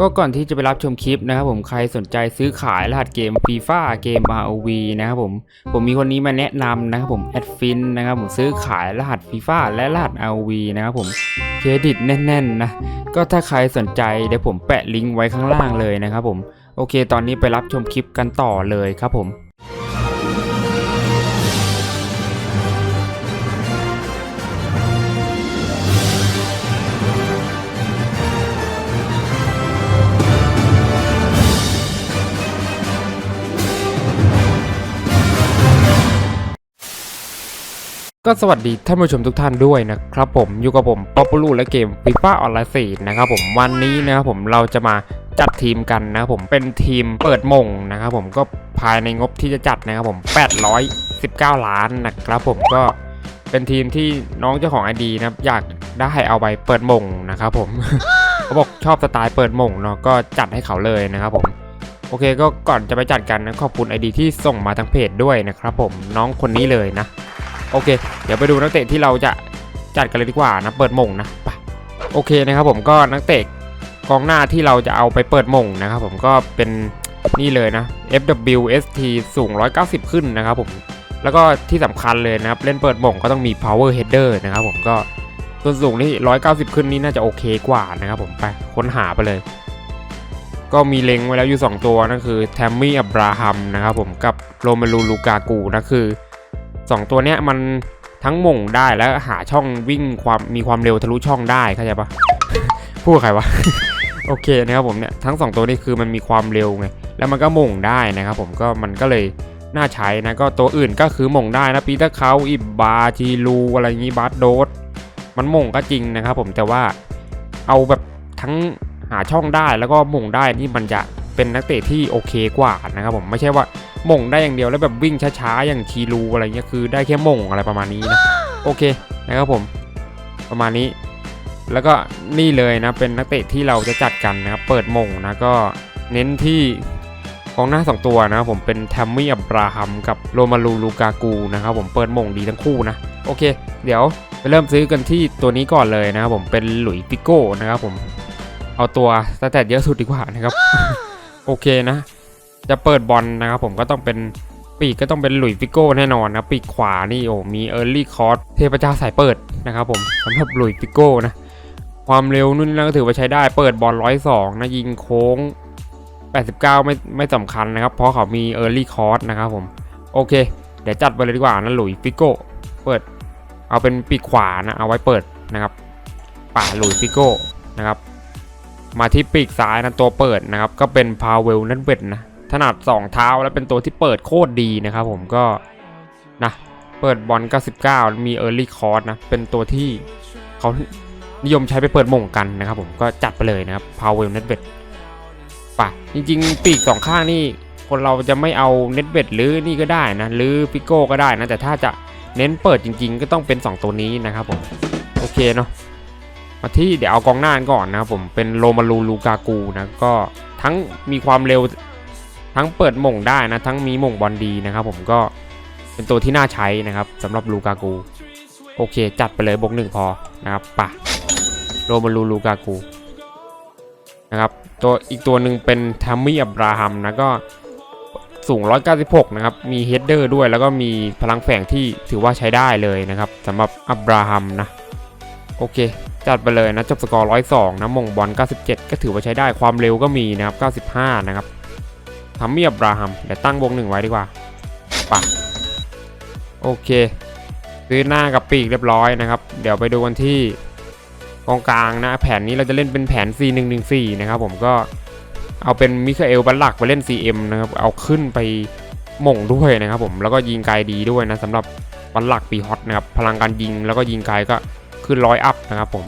ก็ก่อนที่จะไปรับชมคลิปนะครับผมใครสนใจซื้อขายรหัสเกมฟีฟ่าเกม ROV นะครับผมผมมีคนนี้มาแนะนำนะครับผมแอดฟินนะครับผมซื้อขายรหัสฟีฟ่าและรหัส ROV นะครับผมเครดิตแน่นๆนะก็ถ้าใครสนใจเดี๋ยวผมแปะลิงก์ไว้ข้างล่างเลยนะครับผมโอเค ตอนนี้ไปรับชมคลิปกันต่อเลยครับผม ก็สวัสดีท่านผู้ชมทุกท่านด้วยนะครับผมอยู่กับผมป๊อปปูลูและเกมฟีฟ่าออนไลน์สี่นะครับผมวันนี้นะครับผมเราจะมาจัดทีมกันนะครับผมเป็นทีมเปิดมงนะครับผมก็ภายในงบที่จะจัดนะครับผม 819 ล้านนะครับผมก็เป็นทีมที่น้องเจ้าของไอดีนะครับอยากได้เอาไปเปิดมงนะครับผมเขาบอกชอบสไตล์เปิดมงเนาะก็จัดให้เขาเลยนะครับผมโอเคก็ก่อนจะไปจัดกันนะขอบคุณไอดีที่ส่งมาทางเพจด้วยนะครับผมน้องคนนี้เลยนะ โอเค เดี๋ยวไปดูนักเตะที่เราจะจัดกันเลยดีกว่านะเปิดมงนะไปโอเคนะครับผมก็นักเตะกองหน้าที่เราจะเอาไปเปิดมงนะครับผมก็เป็นนี่เลยนะ FWST สูง 190 ขึ้นนะครับผมแล้วก็ที่สำคัญเลยนะครับ เล่นเปิดมงก็ต้องมี power header นะครับผมก็ส่วนสูงนี่190 ขึ้นนี่น่าจะโอเคกว่านะครับผมไปค้นหาไปเลย ก็มีเล็งไว้แล้วอยู่ 2 ตัวนั่นคือแทมมี่อับราฮัมนะครับผมกับโรเมลูลูกากูนะคือ สองตัวเนี้ยมันทั้งหม่งได้แล้วหาช่องวิ่งความมีความเร็วทะลุช่องได้เข้าใจปะพูดกับใครวะโอเคนะครับผมเนี่ยทั้งสองตัวนี้คือมันมีความเร็วไงแล้วมันก็หม่งได้นะครับผมก็มันก็เลยน่าใช้นะก็ตัวอื่นก็คือหม่งได้นะปีเตอร์เขาอิบบาจีลูอะไรอย่างงี้บาร์โดสมันหม่งก็จริงนะครับผมแต่ว่าเอาแบบทั้งหาช่องได้แล้วก็หม่งได้นี่มันจะเป็นนักเตะที่โอเคกว่านะครับผมไม่ใช่ว่าห ม่งได้อย่างเดียวแล้วแบบวิ่งช้าๆอย่างชีรูอะไรเงี้ยคือได้แค่หม่งอะไรประมาณนี้นะโอเคนะครับผม ประมาณนี้ แล้วก็นี่เลยนะเป็นนักเตะที่เราจะจัดกันนะครับเปิดหม่งนะก็เน้นที่กองหน้า 2 ตัวนะครับผมเป็นแทมมี่อับราฮัมกับโรมาลูลูกากูนะครับผมเปิดหม่งดีทั้งคู่นะโอเค เดี๋ยวไปเริ่มซื้อกันที่ตัวนี้ก่อนเลยนะครับผมเป็นหลุยส์ปิโก้นะครับผมเอาตัวสแตทเยอะสุดดีกว่านะครับโอเคนะ จะเปิดบอลนะครับผมก็ต้องเป็นปีกก็ต้องเป็นหลุยฟิโก้แน่นอนนะปีกขวานี่โอ้มีเออร์ลี่คอร์สเทพเจ้าสายเปิดนะครับผมสำหรับหลุยฟิโก้นะความเร็วนู่นนั่นก็ถือว่าใช้ได้เปิดบอลร้อยสองนะยิงโค้ง 89 ไม่ไม่สำคัญนะครับ เพราะเขามีเออร์ลี่คอร์สนะครับผม โอเค เดี๋ยวจัดไปเลยดีกว่านะหลุยฟิโก้เปิดเอาเป็นปีกขวานะเอาไว้เปิดนะครับป่าหลุยฟิโก้นะครับมาที่ปีกซ้ายนะตัวเปิดนะครับก็เป็นพาเวลนั่นเวทนะ ถนัด2เท้าแล้วเป็นตัวที่เปิดโคตรดีนะครับผมก็นะเปิดบอล99 มีเออร์ลี่คอร์สนะ เป็นตัวที่เขานิยมใช้ไปเปิดมงกันนะครับผมก็จัดไปเลยนะครับพาเวลนั่นเวทป่ะ จริงๆ ปีกสองข้างนี่ คนเราจะไม่เอาเน็ตเวทหรือนี่ก็ได้นะ หรือปิโก้ก็ได้นะ แต่ถ้าจะเน้นเปิดจริง ๆ ก็ต้องเป็น 2 ตัวนี้นะครับผม โอเคเนาะมาที่เดี๋ยวเอากองหน้าก่อนนะครับผมเป็นโรมาลูลูกากูนะก็ทั้งมีความเร็ว ทั้งเปิดม่งได้นะ ทั้งมีม่งบอลดีนะครับผมก็เป็นตัวที่น่าใช้นะครับสำหรับลูกากูโอเค จัดไปเลยบวกหนึ่งพอนะครับปะโรมาลูลูกากูนะครับตัวอีกตัวหนึ่งเป็นทัมมี่อับราฮัมนะก็สูง 196 นะครับ มีเฮดเดอร์ด้วย แล้วก็มีพลังแฝงที่ถือว่าใช้ได้เลยนะครับสำหรับอับราฮัมนะ โอเค จัดไปเลยนะ จบสกอร์ 102 นะ มงบอล 97 ก็ถือว่าใช้ได้ความเร็วก็มีนะครับ 95 นะครับ ทำเมียบราฮัมเดี๋ยวตั้งวงหนึ่งไว้ดีกว่าปะโอเคซื้อหน้ากับปีกเรียบร้อยนะครับ เดี๋ยวไปดูกันที่กองกลางนะแผนนี้เราจะเล่นเป็นแผน C114 นะครับผมก็เอาเป็นมิคาเอลบัลลักไปเล่น CM นะครับเอาขึ้นไปหม่งด้วยนะครับผมแล้วก็ยิงไกลดีด้วยนะสำหรับบัลลักปีฮอตนะครับพลังการยิงแล้วก็ยิงไกลก็ขึ้นร้อยอัพนะครับผม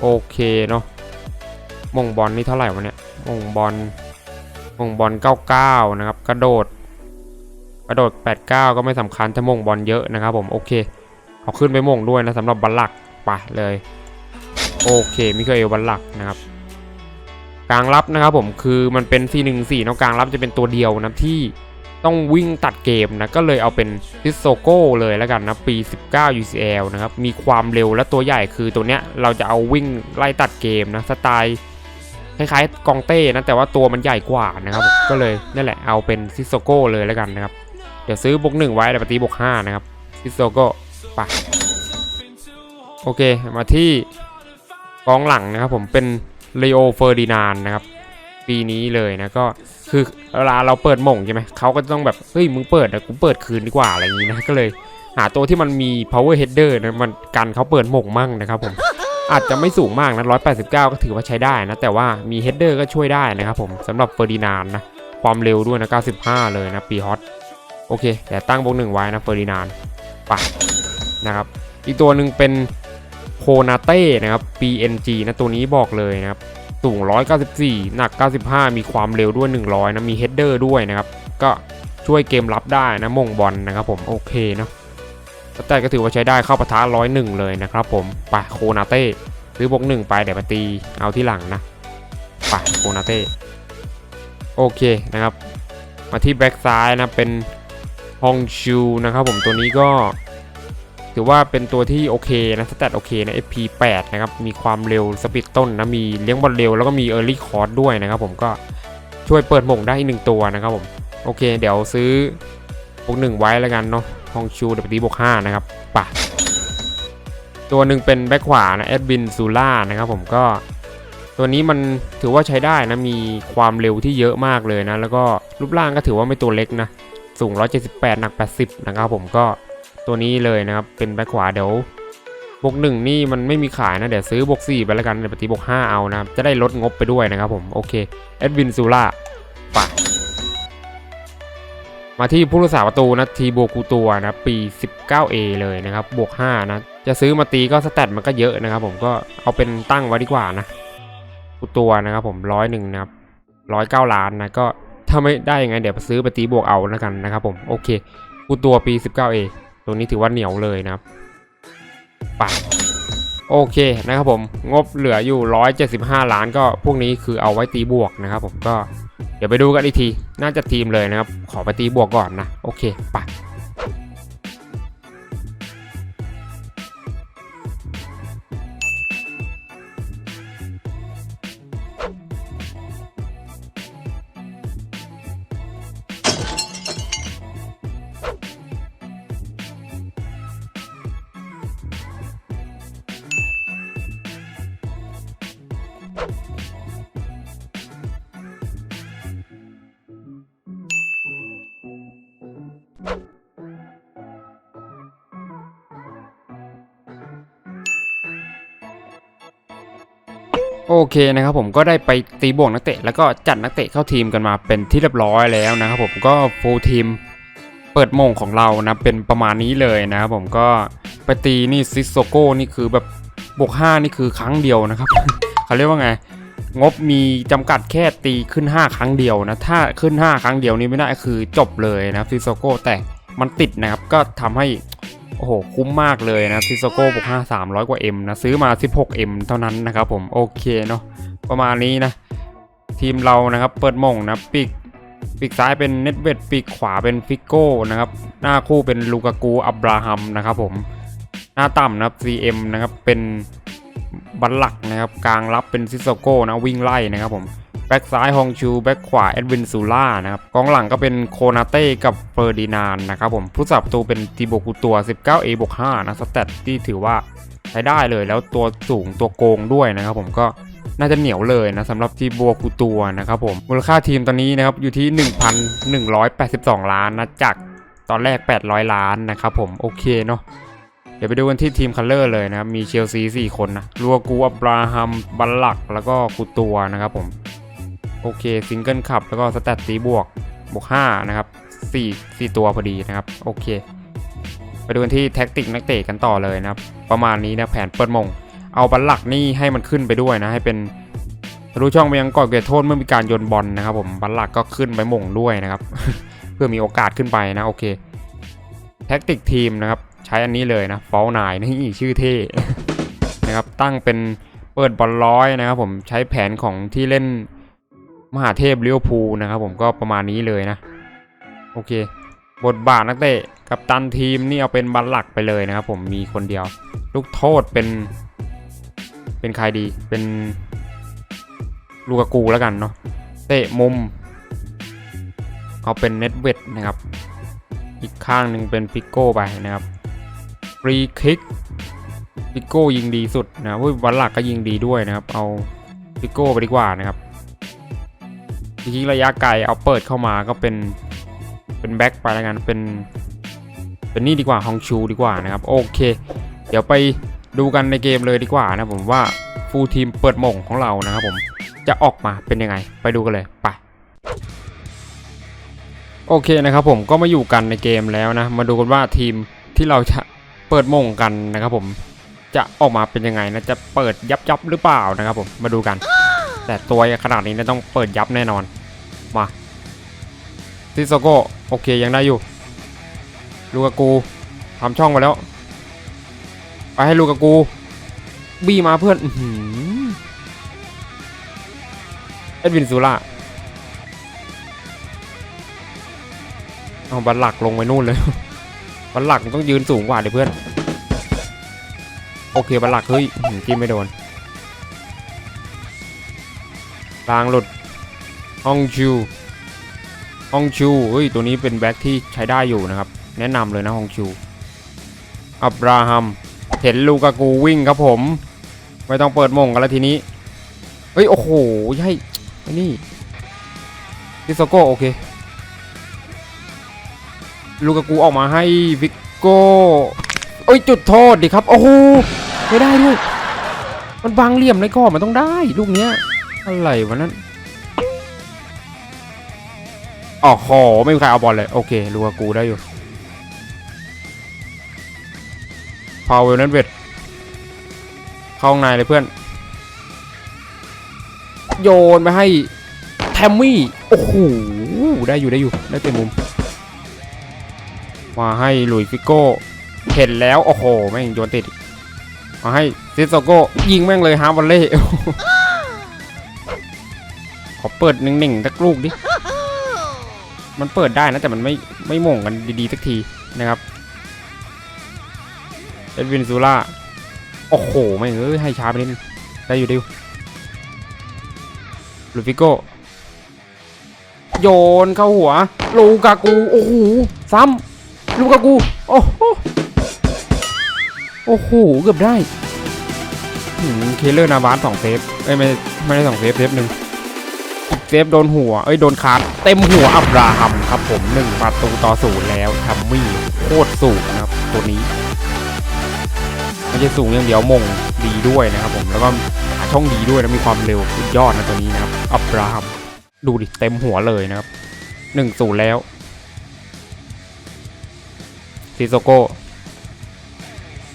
โอเคเนาะมงบอลนี่เท่าไหร่วะเนี่ยมงบอล งบอล 99 นะครับ กระโดด กระโดด 89 ก็ไม่สำคัญถ้ามงบอลเยอะนะครับผมโอเคเอาขึ้นไปมงด้วยนะสำหรับบอลหลักไปเลยโอเคมิเคเอลบอลหลักนะครับกลางรับนะครับผมคือมันเป็น 414เนาะกลางรับจะเป็นตัวเดียวนะที่ต้องวิ่งตัดเกมนะก็เลยเอาเป็นทิสโซโก้เลยแล้วกันนะปี 19 UCL นะครับมีความเร็วและตัวใหญ่คือตัวเนี้ยเราจะเอาวิ่งไล่ตัดเกมนะสไตล์ คล้ายๆกองเต้นะแต่ว่าตัวมันใหญ่กว่านะครับก็เลยนั่นแหละเอาเป็นซิโซโก้เลยแล้วกันนะครับเดี๋ยวซื้อบวกหนึ่งไว้แต่ปฏิบวกห้านะครับซิโซโก้ไปโอเคมาที่กองหลังนะครับผมเป็นเลโอเฟอร์ดินานนะครับปีนี้เลยนะก็คือเวลาเราเปิดหม่งใช่ไหมเขาก็ต้องแบบเฮ้ยมึงเปิดนะกูเปิดคืนดีกว่าอะไรอย่างนี้นะก็เลยหาตัวที่มันมี power header นะมันกันเขาเปิดหม่งมั่งนะครับผม อาจจะไม่สูงมากนะ189 ก็ถือว่าใช้ได้นะ แต่ว่ามี header ก็ช่วยได้นะครับผมสำหรับเฟอร์ดินานนะความเร็วด้วยนะ 95 เลยนะปีฮอตโอเคแต่ตั้งบวกหนึ่งไว้นะเฟอร์ดินานไปนะครับ อีกตัวหนึ่งเป็นโคนาเต้นะครับ PNG นะตัวนี้บอกเลยนะครับสูง 194 หนัก 95 มีความเร็วด้วย 100 นะ มี header ด้วยนะครับ ก็ช่วยเกมรับได้นะมงบอลนะครับผม โอเคเนาะ สแตทก็ถือว่าใช้ได้เข้าปะทะ101เลยนะครับผมไปโคนาเต้ซื้อบวกหนึ่งไปเดี๋ยวมาตีเอาที่หลังนะไปโคนาเต้โอเคนะครับ มาที่แบ็กซ้ายนะเป็นฮองชูนะครับผมตัวนี้ก็ ถือว่าเป็นตัวที่โอเคนะสแตทโอเคนะ FP 8 นะครับมีความเร็วสปีดต้นนะมีเลี้ยงบอลเร็วแล้วก็มี Early c o r d ด้วยนะครับผมก็ช่วยเปิดหม่งได้อีกหนึ่งตัวนะครับผมโอเค เดี๋ยวซื้อบวกหนึ่งไว้แล้วกันเนาะ ฮองชูเดี๋ยวไปตีบวกห้านะครับป่ะตัวหนึ่งเป็นแบ็คขวานะแอดบินซูล่านะครับผมก็ ตัวนี้มันถือว่าใช้ได้นะ มีความเร็วที่เยอะมากเลยนะ แล้วก็รูปร่างก็ถือว่าไม่ตัวเล็กนะ สูง 178 หนัก 80 นะครับผมก็ตัวนี้เลยนะครับ เป็นแบ็คขวาเดี๋ยวบวกหนึ่งนี่มันไม่มีขายนะ เดี๋ยวซื้อบวกสี่ไปแล้วกันเดี๋ยวปฏิบวกห้าเอานะครับ จะได้ลดงบไปด้วยนะครับผม โอเคเอ็ดวินซูล่าไป มาที่ผู้รักษาประตูนะทีโบกูตัวนะปี 19A เลยนะครับบวก5นะจะซื้อมาตีก็สแตทมันก็เยอะนะครับ ผมก็เอาเป็นตั้งไว้ดีกว่านะกูตัวนะครับผมร้อยหนึ่งนะครับร้อยเก้าล้านนะก็ถ้าไม่ได้ยังไงเดี๋ยวไปซื้อไปตีบวกเอาแล้วกันนะครับผมโอเคกูตัวปี 19A ตัวนี้ถือว่าเหนียวเลยนะครับไปโอเคนะครับผมงบเหลืออยู่ 175 ล้านก็พวกนี้คือเอาไว้ตีบวกนะครับผมก็ เดี๋ยวไปดูกันอีกที น่าจะทีมเลยนะครับ ขอไปตีบวกก่อนนะ โอเคไป โอเคนะครับผมก็ได้ไปตีบวกนักเตะ แล้วก็จัดนักเตะเข้าทีมกันมาเป็นที่เรียบร้อยแล้วนะครับผมก็ฟูลทีมเปิดโมงของเรานะเป็นประมาณนี้เลยนะครับผมก็ไปตีนี่ซิโซโก้นี่คือแบบบวก5นี่คือครั้งเดียวนะครับเขาเรียกว่าไงงบมีจำกัดแค่ตีขึ้น 5 ครั้งเดียวนะถ้าขึ้น 5 ครั้งเดียวนี้ไม่ได้คือจบเลยนะครับซิโซโก้แต่มันติดนะครับก็ทำให้ อ้โห คุ้มมากเลยนะซิโซโก้บวกห้าสามร้อยกว่า M นะซื้อมา 16M เท่านั้นนะครับผมโอเคเนาะประมาณนี้นะ ทีมเรานะครับเปิดหม่งนะปีกปีกซ้ายเป็นเน็ตเวดปีกขวาเป็นฟิกโก้นะครับ หน้าคู่เป็นลูกากูอับราฮัมนะครับผมหน้าต่ำนะครับ CM นะครับเป็นบัลลักนะครับกลางรับเป็นซิโซโก้นะวิ่งไล่นะครับผม แบ็กซ้ายฮองชูแบ็กขวาเอ็ดวินซูล่านะครับกองหลังก็เป็นโคนาเต้กับเฟอร์ดินานนะครับผมผู้สับประตูเป็นตีโบกูตัว 19A บวก5นะสแตทที่ถือว่าใช้ได้เลยแล้วตัวสูงตัวโกงด้วยนะครับผมก็น่าจะเหนียวเลยนะสำหรับทีโบกูตัวนะครับผมมูลค่าทีมตอนนี้นะครับอยู่ที่ 1,182 ล้านนะจากตอนแรก 800 ล้านนะครับผมโอเคเนาะเดี๋ยวไปดูกันที่ทีมคัลเลอร์เลยนะครับมีเชลซี 4 คนนะลัวกูอับราฮัมบัลลักแล้วก็กูตัวนะครับผม โอเคซิงเกิลคับแล้วก็สแตทตีบวกบวก5นะครับ4 4 ตัวพอดีนะครับ โอเค ไปดูกันที่แท็กติกนักเตะกันต่อเลยนะครับ ประมาณนี้นะแผนเปิดมง เอาบัลหลักนี่ให้มันขึ้นไปด้วยนะ ให้เป็นทะลุช่องไปยังก่อเกิดโทษเมื่อมีการโยนบอลนะครับ ผมบัลหลักก็ขึ้นไปมงด้วยนะครับ เพื่อมีโอกาสขึ้นไปนะโอเค แท็กติกทีมนะครับ ใช้อันนี้เลยนะฟอลนายนี่ชื่อเท่นะครับตั้งเป็นเปิดบอลร้อยนะครับ ผมใช้แผนของที่เล่น มหาเทพเลี้ยวภูนะครับผมก็ประมาณนี้เลยนะ โอเค บทบาทนักเตะกับตันทีมนี่เอาเป็นบัลหลักไปเลยนะครับผมมีคนเดียว ลูกโทษเป็น เป็นใครดีเป็นลูกกูแล้วกันเนาะเตะมุม เอาเป็นเน็ตเวดนะครับ อีกข้างหนึ่งเป็นพิกโก้ไปนะครับฟรีคิกพิกโก้ยิงดีสุดนะเว้ยวันหลักก็ยิงดีด้วยนะครับ เอาพิกโก้ไปดีกว่านะครับ ฟรีคิกระยะไกลเอาเปิดเข้ามาก็เป็นเป็นแบ็คไปแล้วกันเป็นเป็นนี่ดีกว่าฮองชูดีกว่านะครับโอเค เดี๋ยวไปดูกันในเกมเลยดีกว่านะผมว่าฟูลทีมเปิดมงของเรานะครับผมจะออกมาเป็นยังไง ไปดูกันเลยไปโอเคนะครับผมก็มาอยู่กันในเกมแล้วนะ มาดูกันว่าทีมที่เราจะเปิดมงกันนะครับผมจะออกมาเป็นยังไงนะจะเปิดยับยับหรือเปล่านะครับผมมาดูกัน แต่ตัวขนาดนี้เนะต้องเปิดยับแน่นอน มาซิโซโกโอเคยังได้อยู่ ลูกากูทำช่องมาแล้ว ไปให้ลูกากู บี้มาเพื่อนเอ็ดวินซูล่าเอาบัลลักลงไปนู่นเลย บัลลักต้องยืนสูงกว่าเดี๋ยวเพื่อน โอเคบัลลักเฮ้ยจิ้มไม่โดน กลางหลุดฮองชูฮองชูเฮ้ย ตัวนี้เป็นแบ็คที่ใช้ได้อยู่นะครับ แนะนำเลยนะฮองชู อับราฮัม เห็นลูกากูวิ่งครับผม ไม่ต้องเปิดมงกันแล้วทีนี้ เฮ้ย โอ้โหใช่ไอ้นี่พิโซโกโอเค ลูกากูออกมาให้วิกโก้เอ้ย จุดโทษดิครับ โอ้โหไม่ได้ด้วย มันบังเหลี่ยมในข้อมันต้องได้ ลูกเนี้ย อะไรวะนั้นอ๋อขอไม่มีใครเอาบอลเลย โอเคลูกากูได้อยู่พาวเวลนันเวทเข้าข้างในเลยเพื่อน โยนไปให้แทมมี่ โอ้โห ได้อยู่ได้อยู่ ได้เต็มมุม มาให้หลุยฟิโก้ เห็นแล้ว โอ้โห แม่งโยนติด มาให้ซิสโซโก้ ยิงแม่งเลยฮาร์บัลเล่ ขอเปิดหนึ่งๆสักลูกดิ มันเปิดได้นะแต่มันไม่ไม่ม่งกันดีๆสักทีนะครับ เอ็ดวินซูล่า โอ้โห ไม่งเอ้ยให้ช้าไปนิดนึงได้อยู่ด้อยู่ลูฟิโก้ โยนเข้าหัว ลูกากู โอ้โห ซ้ำลูกากู โอ้โห โอ้โห เกือบได้เคเลอร์นาบาสสองเซฟเอ้ยไม่ไม่ได้สองเซฟเซฟหนึ่ง เซฟโดนหัว เอ้ยโดนคาร์ดเต็มหัวอับราฮัมครับผมหนึ่งประตูต่อศูนย์แล้วทัมมี่โคตรสูงนะครับตัวนี้ไม่ใช่สูงอย่างเดียวมงดีด้วยนะครับผมแล้วก็หาช่องดีด้วยนะมีความเร็วสุดยอดนะตัวนี้นะครับอับราฮัมดูดิเต็มหัวเลยนะครับหนึ่งศูนย์แล้วซิโซโก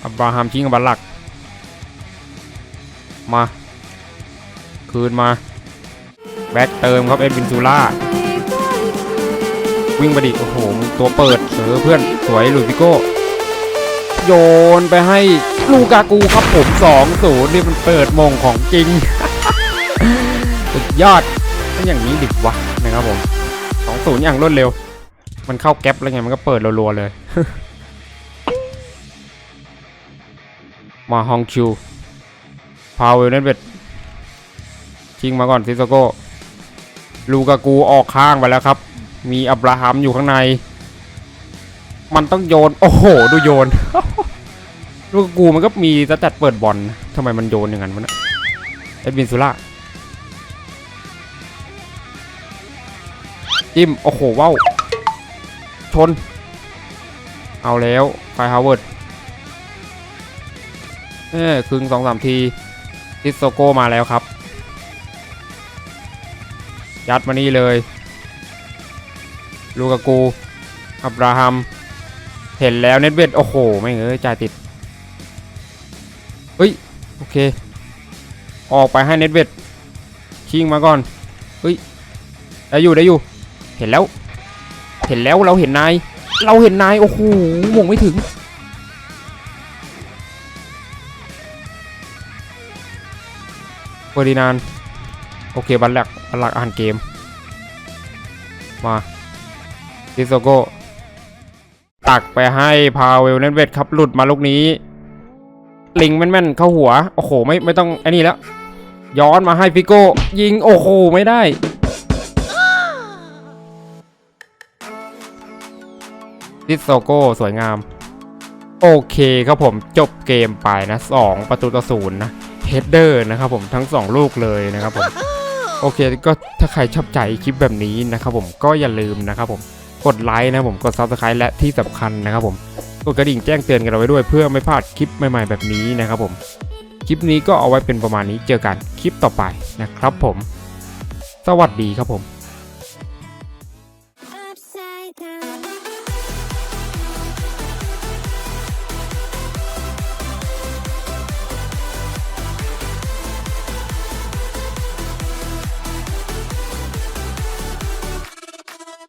อับราฮัมชิงกับบอลหลัก มา คืนมา แบ็กเติมครับเอ็ดวินซูล่าวิ่งไปดิโอ้โหตัวเปิดเออเพื่อนสวยลุยส์ฟิโก้ โยนไปให้ลูกากูครับผม2 0นี่มันเปิดมงของจริงสุดยอดเป็นอย่างนี้ดิวะนะครับผม2 0อย่างรวดเร็ว มันเข้าแก๊ปแล้วไงมันก็เปิดรัวๆเลย มาฮองชูพาวเวลเนตเวดชิงมาก่อนซิโซโก ลูกากูออกข้างไปแล้วครับ มีอับราฮัมอยู่ข้างใน มันต้องโยน โอ้โห ดูโยน ลูกกูมันก็มีสแตทเปิดบอลทำไมมันโยนอย่างนั้นวะเนะเอ็ดวินซูล่าจิ้ม โอ้โห ว้าว ชน เอาแล้วไฟฮาวเวิร์ดเอ้ครึ่งสองสามทีทิสโซโกมาแล้วครับ ยัดมานี่เลย ลูกากูอับราฮัม เห็นแล้วเน็ตเวดโอ้โห ไม่เอ้ยจ่ายติด เฮ้ย โอเค ออกไปให้เน็ตเวดชิงมาก่อน เฮ้ย ได้อยู่ได้อยู่ เห็นแล้ว เห็นแล้วเราเห็นนาย เราเห็นนาย โอ้โหหมงไม่ถึงเฟอร์ดินานด์ โอเคบัลลักบัลลักอ่านเกม มาดิโซโกตักไปให้พาเวลเนนเวทครับหลุดมาลูกนี้ ลิงแม่นๆเข้าหัว โอ้โห ไม่ไม่ต้องไอ้นี่แล้ว ย้อนมาให้ฟิโก้ ยิงโอ้โห ไม่ได้ดิโซโก้สวยงาม โอเคครับผมจบเกมไปนะ 2 ประตูต่อศูนย์นะเฮดเดอร์นะครับผมทั้ง 2 ลูกเลยนะครับผม โอเคก็ถ้าใครชอบใจคลิปแบบนี้นะครับผมก็อย่าลืมนะครับผมกดไลค์นะผมกด Subscribe และที่สำคัญนะครับผมกดกระดิ่งแจ้งเตือนกันเอาไว้ด้วยเพื่อไม่พลาดคลิปใหม่ๆแบบนี้นะครับผมคลิปนี้ก็เอาไว้เป็นประมาณนี้เจอกันคลิปต่อไปนะครับผม สวัสดีครับผม